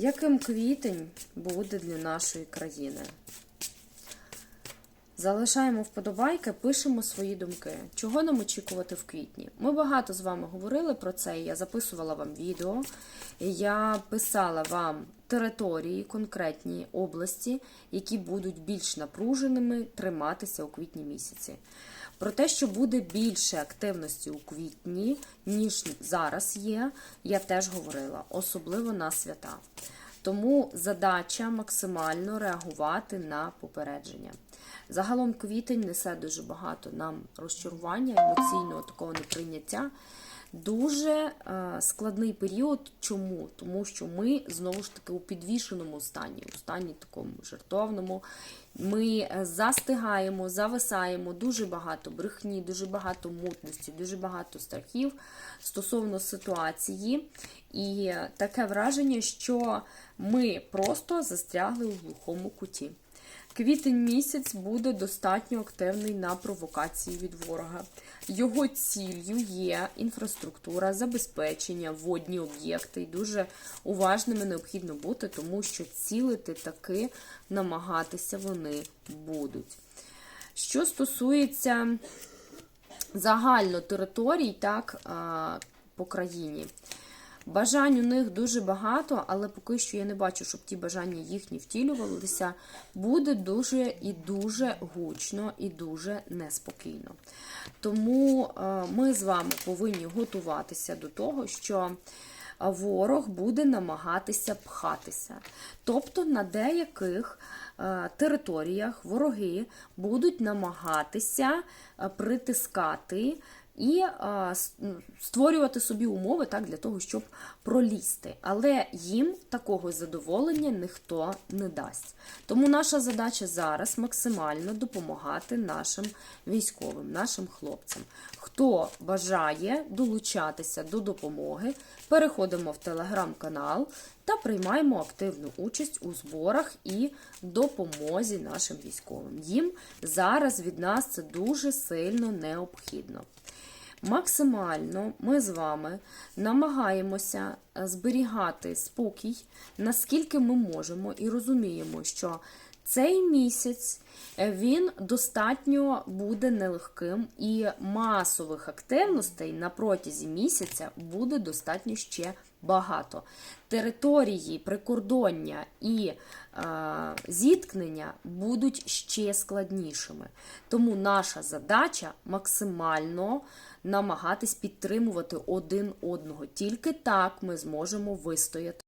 Яким квітень буде для нашої країни? Залишаємо вподобайки, пишемо свої думки. Чого нам очікувати в квітні? Ми багато з вами говорили про це. Я записувала вам відео. Я писала вам території, конкретні області, які будуть більш напруженими триматися у квітні місяці. Про те, що буде більше активності у квітні, ніж зараз є, я теж говорила, особливо на свята. Тому задача максимально реагувати на попередження. Загалом квітень несе дуже багато нам розчарування, емоційного такого неприйняття. Дуже е, складний період. Чому? Тому що ми знову ж таки у підвішеному стані, у стані такому жертовному. Ми е, застигаємо, зависаємо дуже багато брехні, дуже багато мутності, дуже багато страхів стосовно ситуації. І таке враження, що ми просто застрягли у глухому куті. Квітень місяць буде достатньо активний на провокації від ворога. Його ціллю є інфраструктура, забезпечення, водні об'єкти. І дуже уважними необхідно бути, тому що цілити таки намагатися вони будуть. Що стосується загально територій, так, по країні. Бажань у них дуже багато, але поки що я не бачу, щоб ті бажання їхні втілювалися. Буде дуже і дуже гучно і дуже неспокійно. Тому ми з вами повинні готуватися до того, що ворог буде намагатися пхатися. Тобто на деяких територіях вороги будуть намагатися притискати і а, створювати собі умови так, для того, щоб пролізти. Але їм такого задоволення ніхто не дасть. Тому наша задача зараз максимально допомагати нашим військовим, нашим хлопцям. Хто бажає долучатися до допомоги, переходимо в телеграм-канал та приймаємо активну участь у зборах і допомозі нашим військовим. Їм зараз від нас це дуже сильно необхідно. Максимально ми з вами намагаємося зберігати спокій, наскільки ми можемо, і розуміємо, що цей місяць він достатньо буде нелегким, і масових активностей на протязі місяця буде достатньо ще багато. Території прикордоння і е, зіткнення будуть ще складнішими. Тому наша задача максимально намагатись підтримувати один одного. Тільки так ми зможемо вистояти.